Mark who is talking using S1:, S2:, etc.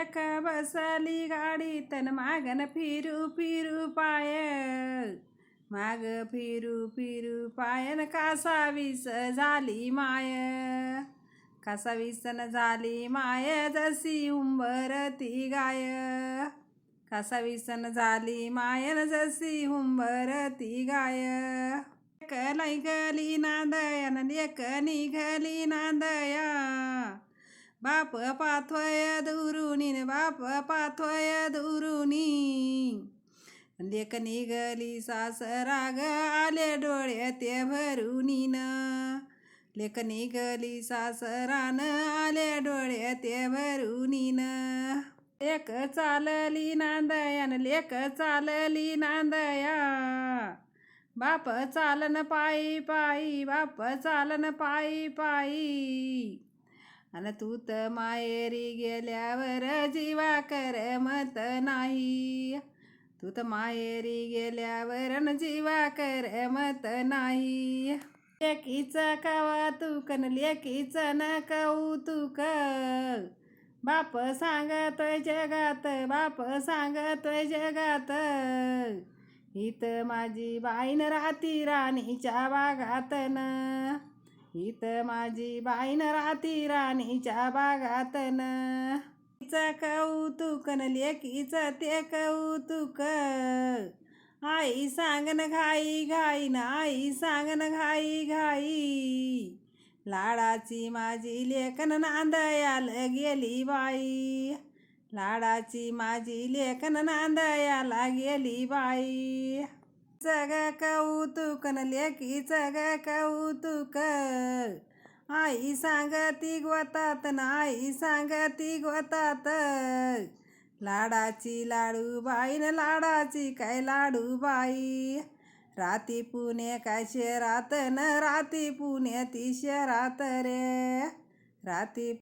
S1: एक बसली गाडी तन मागन फिरू फिरू पाय माग फिरू फिरू पायन कासावीस झाली माय कासावीसन झाली माय जशी उंबरती गाय कासावीसन झाली मायन जशी हुंबरती गाय लेक गली नांदयन लेक निघली नांदया बाप पाथोय दुरुनी बाप पाथोय दुरुनी लेक निघली सासरा ग आले डोळे ते भरुनीन न लेक निघली सासरान आले डोळे ते भरुनीन लेख चालली नांदयान लेक चालली नांदया बाप चालन पायी पायी बाप चालन पायी पायी अन तू तर माहेरी गेल्यावर जीवा करमत नाही तू तर माहेरी गेल्यावर न जीवा करमत नाही लेकीचं कौतुक न लेकीचं न क बाप सांगतोय जगात बाप सांगतोय जगात हित माझी बाईन राहती राणीच्या बागातन हित माझी बाईन राती राणीच्या बागातन. तिचं कौतुक न लेकीचं ते कौतुक. आई सांगन घाई घाई ना आई सांगन घाई घाई. लाडाची माझी लेखन नांदयाल गेली बाई. लाडाची माझी लेखन नांदयाला गेली बाई. जग कौतुक न लेकी जग कौतुक. आई सांगती गोतात न आई सांगती गोतात. लाडाची लाडू बाई न लाडाची काय लाडू बाई? राती पुणे काय शहरात न राती पुणे ती शहरात रे. राती